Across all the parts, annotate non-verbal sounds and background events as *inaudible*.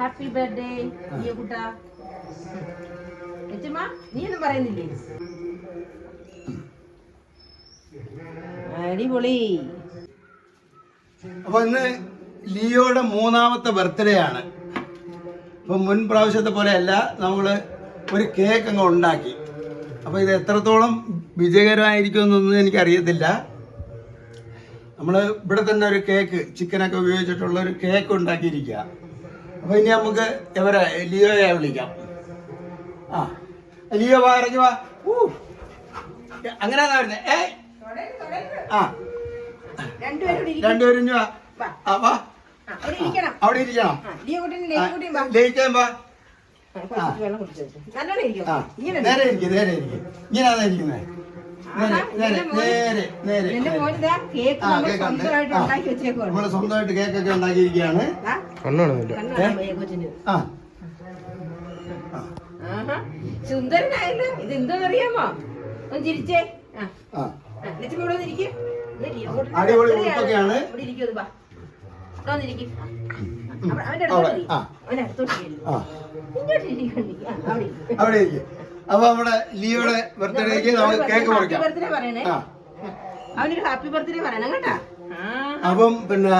Happy birthday കുട്ട. എച്ചമ്മ നീ ഒന്നും പറയുന്നില്ലേ? അടിപൊളി. അപ്പൊ ഇന്ന് ലിയോയുടെ മൂന്നാമത്തെ ബർത്ത്ഡേ ആണ്. അപ്പൊ മുൻ പ്രാവശ്യത്തെ പോലെയല്ല നമ്മൾ ഒരു കേക്ക് അങ്ങ് ഉണ്ടാക്കി. അപ്പൊ ഇത് എത്രത്തോളം വിജയകരമായിരിക്കും എന്നൊന്നും എനിക്കറിയത്തില്ല. നമ്മൾ ഇവിടെ തന്നെ ഒരു കേക്ക് ചിക്കനൊക്കെ ഉപയോഗിച്ചിട്ടുള്ള ഒരു കേക്ക് ഉണ്ടാക്കിയിരിക്കുക. അപ്പൊ ഇനി നമുക്ക് എവരെ? ലിയോയെ വിളിക്കാം. ആ ലിയോ പറഞ്ഞു വാ. ഊ. അങ്ങനെ വരുന്നത് ഏ? ആ. രണ്ടുപേരും വാ. ആ, വാ. അവിടെ ഇരിക്കണം. ലയിക്കാൻ വാ. നേരെ ഇരിക്കും? നേരെ ഇരിക്കും. ഇങ്ങനെയാണോ ഇരിക്കുന്നത് നേരെ സ്വന്തമായിട്ട് കേക്ക് ഒക്കെ നമ്മൾ സ്വന്തമായിട്ട് ഉണ്ടാക്കി വെച്ചേക്കുവാണ്. നമ്മൾ സ്വന്തമായിട്ട് കേക്കൊക്കെ ഉണ്ടാക്കിയിരിക്കുകയാണ്. ആ സുന്ദരനായല്ലോ. ഇത് എന്താണെന്നറിയാമോ ഒന്ന് ചിരിച്ചേ. ആ. ലക്ഷ്മി ഇവിടെ വന്നിരിക്ക്. ഇത് അടിപൊളി ആണ്. ഉടുപ്പൊക്കെയാണ്. ഇവിടെ ഇരിക്ക് ഒന്ന് വാ. ഇവിടെ വന്നിരിക്ക്. അവ- അവന്റെ അടുത്തോട്ട് ആ. അവന്റെ അടുത്തോട്ട്. ഇങ്ങോട്ട് ഇരിക്കണ്ടി. അവിടെ ഇരിക്കും. അപ്പൊ നമ്മുടെ ലിയോയുടെ ബർത്ത്ഡേക്ക് നമുക്ക് കേക്ക് മുറിക്കാം. അവനൊരു ഹാപ്പി ബർത്ത്ഡേ പറയണം കേട്ടാ. അപ്പം പിന്നെ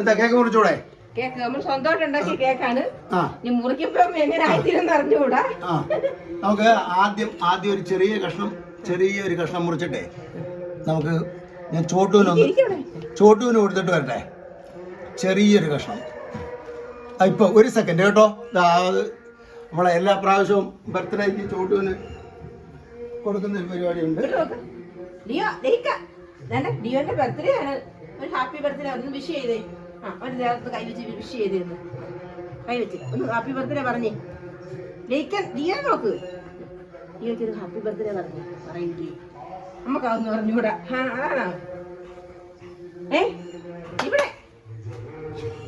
എന്താ കേക്ക് മുറിച്ചൂടെ? കേക്ക് നമ്മൾ സ്വന്തമായിട്ട് ഉണ്ടാക്കിയ കേക്കാണ് ആ. ഇനി മുറിക്കുമ്പോ എങ്ങനെ ആയിത്തീരെന്ന് അറിഞ്ഞുകൂടാ. നമുക്ക് ആദ്യം ആദ്യം ഒരു ചെറിയ കഷ്ണം ചെറിയ ഒരു കഷ്ണം മുറിച്ചിട്ടെ. നമുക്ക് ഞാൻ ചോട്ടുവിനൊന്ന് ചോട്ടുവിന് കൊടുത്തിട്ട് വരട്ടെ. ചെറിയൊരു കഷ്ണം. ഇപ്പൊ ഒരു സെക്കൻഡ് കേട്ടോ. നമ്മളെ എല്ലാ പ്രാവശ്യവും ബർത്ത്ഡേക്ക് ചോട്ടുവിന് കൊടുക്കുന്ന ഒരു പരിപാടിയുണ്ട്. ഉണ്ട് ഒരു ഹാപ്പി ബർത്ത്ഡേ ഒന്ന് വിഷ് ആ ഒരു കൈ വിഷ് കൈ ഒന്ന് ഹാപ്പി ബർത്ത്ഡേ നോക്ക്. ഹാപ്പി ബർത്ത്ഡേ പറഞ്ഞു. പറയില്ലേ നമുക്കതൊന്ന് പറഞ്ഞുകൂടാ. ആ ഏ?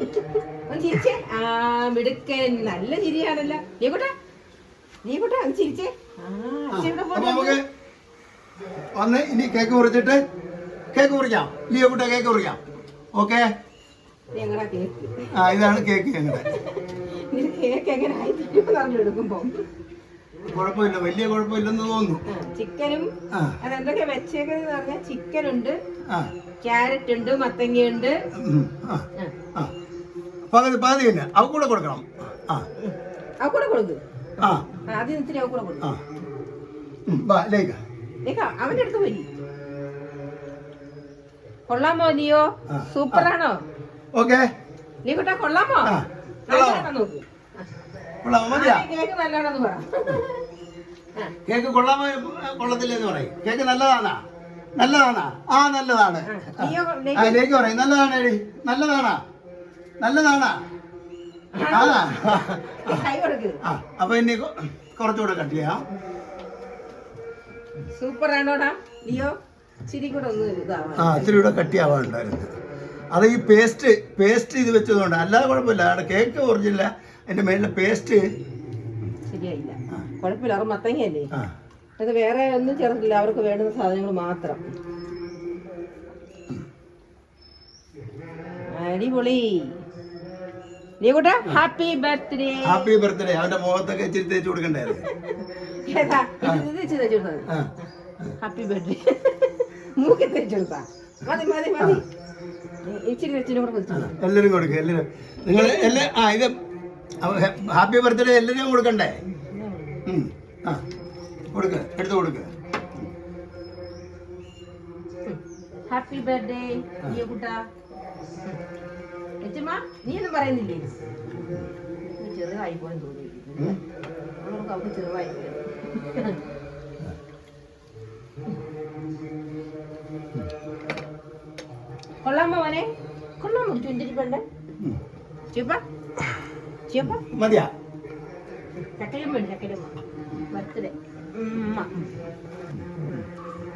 ഒന്ന് ചിരിച്ചേ? ആ മിടുക്കൻ. നല്ല ചിരിയാണല്ലോ. നീ കൂട്ടാ ഒന്ന് ചിരിച്ചേ. ആ അച്ഛൻ ഇവിടെ അപ്പൊ നമുക്ക് പോകുന്നു വന്ന് ഇനി കേക്ക് മുറിച്ചിട്ട് കേക്ക് മുറിക്കാം. ലിയോ കുട്ട കേക്ക് മുറിക്കാം. ഓക്കെ? ഞങ്ങളുടെ കേക്ക്? ആ ഇതാണ് കേക്ക് ഞങ്ങളുടെ ഇത് കേക്ക് എങ്ങനെ ആയിത്തീരുമെന്ന് അറിഞ്ഞെടുക്കുമ്പോ കുഴപ്പമില്ല. വലിയ കുഴപ്പമില്ലെന്ന് തോന്നുന്നു. ചിക്കനും ആ. അതെന്തൊക്കെ വെച്ചേക്കെന്ന് പറഞ്ഞാൽ ചിക്കൻ ഉണ്ട് ആ. ക്യാരറ്റ് ഉണ്ട് മത്തങ്ങയുണ്ട്. ഉം, ആ. ആ, ആ. പകുതി പകുതി തന്നെ. അവ കൂടെ കൊടുക്കണം. ആ. അവ കൂടെ കൊടുക്ക്. ആ. ആദ്യം ഇത്തിരി അവ കൂടെ കൊടുക്കും. ആ. ഉം, വാ ലേക്ക് അവന്റെ അടുത്ത് പോയി. കൊള്ളാമോ നീയോ സൂപ്പറാണോ? ഓക്കെ. നീ കുട്ടാ കൊള്ളാമോ? കേക്ക് കൊള്ളാമോ കൊള്ളത്തില്ല എന്ന് പറയും. കേക്ക് നല്ലതാണാ? നല്ലതാണാ? ആ നല്ലതാണ്. ആ, ലിയോ ആ ലേക്ക് പറയും നല്ലതാണ് നല്ലതാണാ? നല്ലതാണാ ആ അപ്പൊ ഇനി കുറച്ചുകൂടെ കട്ട് ചെയ്യാം. ഇത്തിരി കൂടെ അത് ഈ പേസ്റ്റ് പേസ്റ്റ് ഇത് വെച്ചതുകൊണ്ട് അല്ലാതെ കുഴപ്പമില്ല. അവിടെ കേക്ക് ഒറിജിനല്ല അതിന്റെ മേലെ പേസ്റ്റ് ശരിയായില്ല. കുഴപ്പമില്ല. അവർ മത്തങ്ങയല്ലേ? അത് വേറെ ഒന്നും ചേർത്തില്ല അവർക്ക് വേണ്ടുന്ന സാധനങ്ങൾ മാത്രം. അടിപൊളി. നീകൂട്ടാ ഹാപ്പി ബർത്ത്ഡേ ഹാപ്പി ബർത്ത്ഡേ അവന്റെ മുഖത്തൊക്കെ ഇച്ചിരി തേച്ച് കൊടുക്കണ്ടായിരുന്നു. ഹാപ്പി ബർത്ത്ഡേ മൂക്കി തേച്ച് കൊടുത്താ? മതി മതി മതി. എല്ലാരും കൊടുക്കുക എല്ലാവരും നിങ്ങൾ എല്ലാ ആ ഇത് ഹാപ്പി ബർത്ത്ഡേ എല്ലാരും കൊടുക്കണ്ടേ. ആ. കൊടുക്ക എടുത്ത് കൊടുക്ക. Happy birthday നീകൂട്ടാ. എച്ചമ്മ നീ ഒന്നും പറയുന്നില്ലേ? ചെറുതായി പോയെന്ന് തോന്നി. അവർക്ക് ചെറുതായി കൊള്ളാമോ മോനെ? കൊള്ളാമോ? ചുണ്ടിരിപ്പണ്ട്. ചുപ്പ ചുപ്പ മതിയാ. ചക്കലും വേണ്ട ചക്കലും ബർത്ത്ഡേ.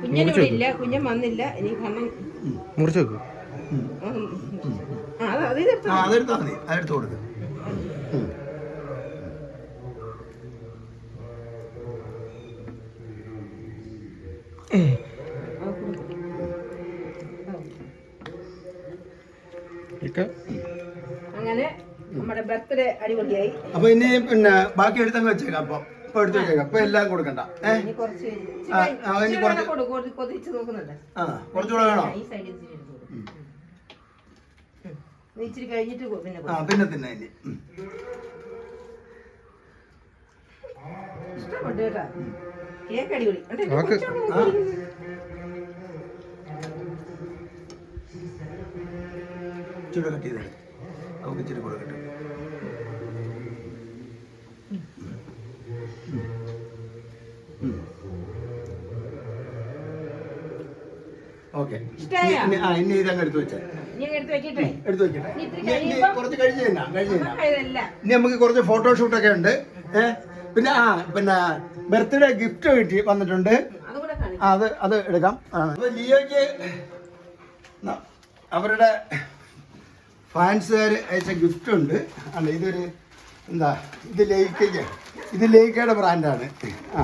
കുഞ്ഞിനിവിടെ ഇല്ല കുഞ്ഞൻ വന്നില്ല ഇനി കണ്ണൻ മുറിച്ചു വെക്ക്. ആ അതെടുത്താൽ മതി. അതെടുത്ത് കൊടുക്ക. അങ്ങനെ നമ്മുടെ ബർത്ത്ഡേ അടിപൊളിയായി. അപ്പൊ ഇനി പിന്നെ ബാക്കി എടുത്തങ്ങ് വെച്ചേക്കാം അപ്പൊ. ഇപ്പൊ എടുത്ത് വെച്ചേക്കാം. അപ്പൊ എല്ലാം കൊടുക്കണ്ട. ഏഹ് ഇനി കുറച്ച് ആ, ആ, ഇനി കുറച്ച് കൊടു കൊടു കൊതിച്ച് ആ കുറച്ചുകൂടെ വേണോ? ഈ സൈഡിൽ ഇച്ചിരി കഴിഞ്ഞിട്ട് പിന്നെ ആ. പിന്നെ തിന്നെ ഇനി. ഇഷ്ടപ്പെട്ടു കേട്ടാ കേക്ക് അടിപൊളി. നോക്കിയിരിക്കുന്നത്. ഇച്ചിരി കട്ട് ഓക്കെ. ഇഷ്ടായോ? ആ ഇനി ഇതങ്ങ് എടുത്ത് വെച്ചേ. എടുത്ത് വെക്കട്ടെ? കുറച്ച് കഴിഞ്ഞ് തന്നാ കഴിഞ്ഞ്. തന്നാ ഇനി നമുക്ക് കുറച്ച് ഫോട്ടോഷൂട്ടൊക്കെ ഉണ്ട്. ഏ പിന്നെ ആ പിന്നെ ബർത്ത്ഡേ ഗിഫ്റ്റ് കിട്ടി വന്നിട്ടുണ്ട്. അത് അത് എടുക്കാം. ലിയോക്ക് ലിയോയ്ക്ക് അവരുടെ ഫാൻസുകാർ അയച്ച ഗിഫ്റ്റ് ഉണ്ട്. അല്ല ഇതൊരു എന്താ ഇത് ലേക്കയ്ക്ക് ഇത് ലേക്കയുടെ ബ്രാൻഡാണ് ആ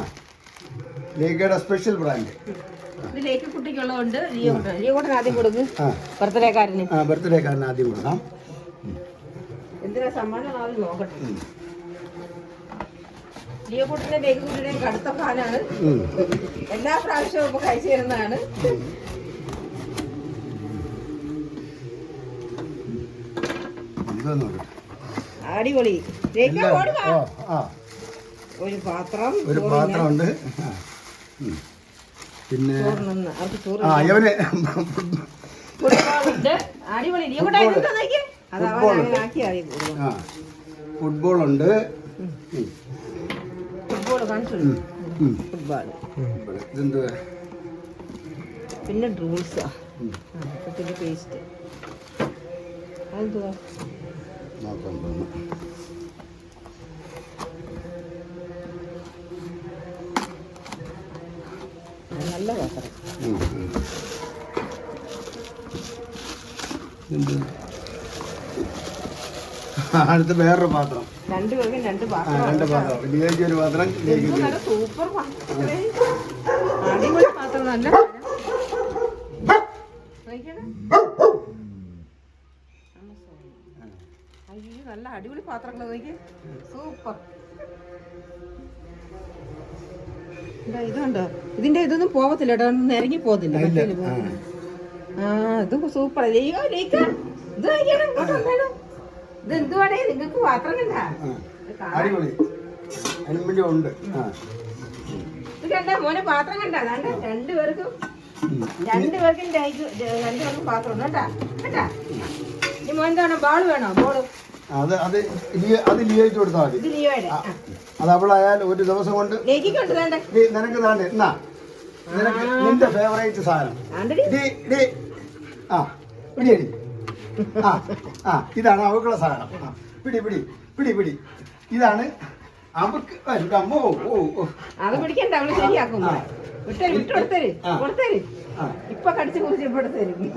ലേക്കയുടെ സ്പെഷ്യൽ ബ്രാൻഡ് ഇതിലേക്ക് ലിയോ ആദ്യം കൊടുക്ക്. ആ. ബർത്ത്ഡേക്കാരന്. ആ ബർത്ത്ഡേക്കാരന് ആദ്യം കൊടുക്കാം. എന്തിനാ സമ്മാനം ആദ്യം നോക്കട്ടെ? ലിയോ കൂട്ടന്റെ ബേക്ക് കുട്ടിയുടെ കടുത്ത ഫാനാണ്. ഉം. എല്ലാ പ്രാവശ്യവും ഇപ്പൊ കഴിച്ചു തരുന്നതാണ്. ഇതൊന്നും അടിപൊളി. ഒരു പാത്രം ഒരു പാത്രം ഉണ്ട്. പിന്നെ ആ ഇവന് ഫുട്ബോളുണ്ട് ആ ഫുട്ബോളുണ്ട്. ഫുട്ബോൾ ഇതെന്തുവാ? പിന്നെ ഡ്രൂൾസാ. കുട്ടിന്റെ പേസ്റ്റ് അതെന്തുവാ? നോക്കാം തോന്നുന്നു അത് നല്ല പാത്രം ഉം, ഉം. ഇതെന്ത്? ആ, അടുത്ത വേറൊരു പാത്രം. രണ്ട് ആ പാത്രം രണ്ട് പാത്രം. ലിയോയ്ക്ക് ഒരു പാത്രം സൂപ്പർ പാത്രം. നല്ല. അയ്യോ നല്ല അടിപൊളി പാത്രങ്ങൾ നോക്കി സൂപ്പർ. ഇതാ ഇതുണ്ടോ. ഇതിന്റെ ഇതൊന്നും പോവത്തില്ല കേട്ടോ. മറ്റേൽ പോകും. ആ ഇത് സൂപ്പർ. ഇത് കഴിക്കണം. ഇത് എന്തുവാടേ നിങ്ങൾക്ക് അടിപൊളി. അലുമിനിയം ഉണ്ട്. ആ. ഇത് കണ്ട മോനെ പാത്രം കണ്ട? അതാണ്ട് രണ്ടുപേർക്കും ഉം. രണ്ടുപേർക്കും രണ്ടു- രണ്ടുപേർക്കും പാത്രം ഉണ്ട് കേട്ടാ. കേട്ടാ ഈ മോൻ വേണോ? ബോൾ വേണോ? ബോൾ അത് അത് ലിയോ അത് ലിയോയ്ക്ക് കൊടുത്താൽ മതി. ഇത് ലിയോയുടെ. ആ, അത് അവളായാൽ ഒരു ദിവസം കൊണ്ട് നിനക്ക് താണ്ട് എന്നാ. നിനക്ക് നിന്റെ ഫേവറേറ്റ് സാധനം. ആ. പിടി അടി ആ ആ ഇതാണ് അവക്കുള്ള സാധനം. പിടി പിടി പിടി പിടി. ഇതാണ് അവക്ക് അമ്മോ ഓ ഓ. അത് പിടിക്കണ്ട അവൾ ശരിയാക്കും. ആ. വിട്ടേര് വിട്ടു കൊടുത്തേര് ആ. കൊടുത്തേര്. ആ. ഇപ്പൊ കടിച്ചു കുറിച്ച്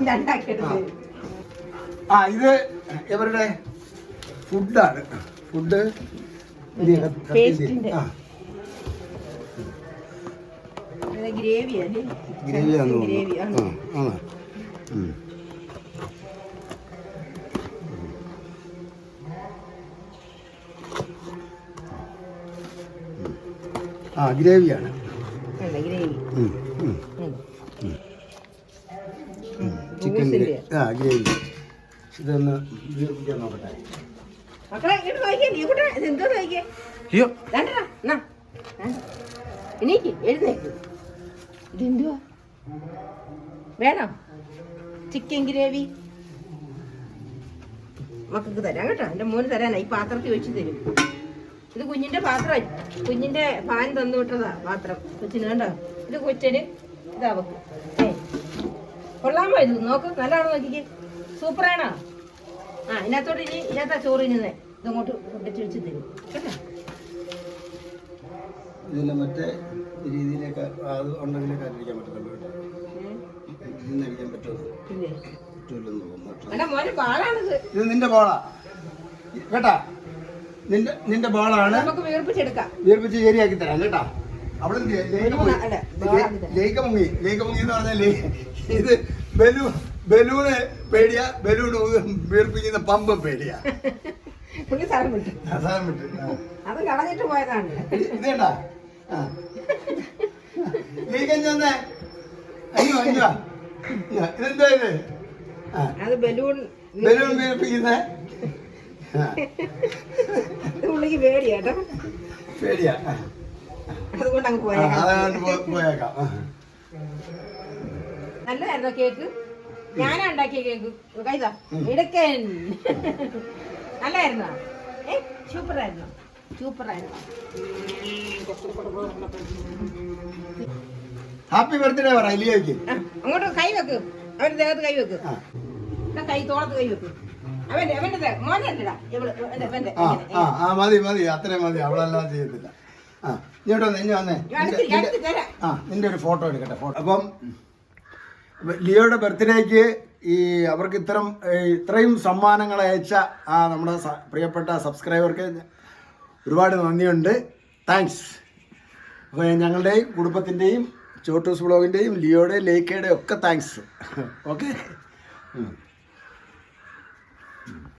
രണ്ടാക്കി എടുത്തേര്. ആ ഇത് ഇവരുടെ ഫുഡാണ്. ഫുഡ്. ആ. ഗ്രേവിയാണ് അല്ലേ? ഗ്രേവിയാന്ന് ഗ്രേവി തോന്നുന്നു. ആ ആ ആ ഗ്രേവിയാണ്. ഗ്രേവി. ചിക്കൻ ഗ്രേ- ആ ഗ്രേവി. ഇതൊന്ന് നോക്കട്ടെ. അയ്യോ. എഴുന്നേക്ക്. ഇതെന്തുവാ? വേണോ? Chicken gravy. മക്കൾക്ക് തരാം കേട്ടോ എന്റെ മോന് തരാനാ ഈ പാത്രത്തിൽ വെച്ച് തരും. ഇത് കുഞ്ഞിന്റെ പാത്രം. കുഞ്ഞിന്റെ പാൻ തന്നു വിട്ടതാ പാത്രം. കൊച്ചിന് കണ്ടോ? ഇത് കൊച്ചിന് ഇതാ വെക്കും. ഏ. കൊള്ളാമോ ഇത്? നോക്ക് നല്ലതാണോ നോക്കിക്ക്. സൂപ്പറാണോ? ആ ഇതിനകത്തോട്ട് ഇനി ഇതിനകത്താ ചോറ് ഇനിന്നേ ഇതങ്ങോട്ട് വെച്ച് തരും. കേട്ടോ? മറ്റേ രീതിയിലേക്ക് അത് ഉണ്ടെങ്കിലൊക്കെ അടിക്കാൻ പറ്റത്തുള്ളൂ അടിക്കാൻ പറ്റുമോ? പറ്റൂലെന്ന് തോന്നുന്നു ഇത് നിന്റെ ബോളാ കേട്ടാ? നിന്റെ നിന്റെ ബോളാണ് വീർപ്പിച്ച് ശരിയാക്കി തരാം കേട്ടാ? അവിടെ? ലേക്ക് മുങ്ങി. മുങ്ങി എന്ന് പറഞ്ഞാൽ ഇത് ബലൂ ബലൂണ് പേടിയാ ബലൂൺ വീർപ്പിക്കുന്ന പമ്പ് പേടിയാ. അത് കളഞ്ഞിട്ട് പോയതാണ്. ഇതേണ്ടാ? അയ്യോ അയ്യോ. ഇതെന്താ ഇത്? ആ. അത് ബലൂൺ ബലൂൺ വീർപ്പിക്കുന്നേ പുള്ളിക്ക് പേടിയാട്ടോ പേടിയാ. അതുകൊണ്ട് അങ്ങ് പോയേക്കാം. പോയേക്കാം. നല്ലതായിരുന്നോ കേക്ക്? ഞാനാ ഉണ്ടാക്കിയ കേക്ക്. കൈതാ ഇടക്കൻ നല്ലായിരുന്നോ ഏ സൂപ്പർ ആയിരുന്നോ സൂപ്പർ ആയിരുന്നു ഹാപ്പി ബർത്ത്ഡേ പറ ലിയോയ്ക്ക് അങ്ങോട്ട് കൈ വെക്ക്. അവരുടെ ദേഹത്ത് കൈ വെക്ക്. കൈ തോളത്ത് കൈ വെക്ക്. ആ മതി മതി. അത്രയും മതി. അവളെല്ലാം ചെയ്യത്തില്ല. ആ ഇങ്ങോട്ട് വന്നേ ഇനി വന്നേ. ആ നിന്റെ ഒരു ഫോട്ടോ എടുക്കട്ടെ ഫോട്ടോ. അപ്പം ലിയോയുടെ ബർത്ത്ഡേക്ക് ഈ അവർക്ക് ഇത്തരം ഇത്രയും സമ്മാനങ്ങൾ അയച്ച ആ നമ്മുടെ പ്രിയപ്പെട്ട സബ്സ്ക്രൈബർക്ക് ഒരുപാട് നന്ദിയുണ്ട്. താങ്ക്സ് അപ്പോൾ ഞങ്ങളുടെയും കുടുംബത്തിന്റെയും ചോട്ടൂസ് ബ്ലോഗിന്റെയും ലിയോയുടെയും ലേക്കയുടെയും ഒക്കെ താങ്ക്സ് ഓക്കെ *laughs*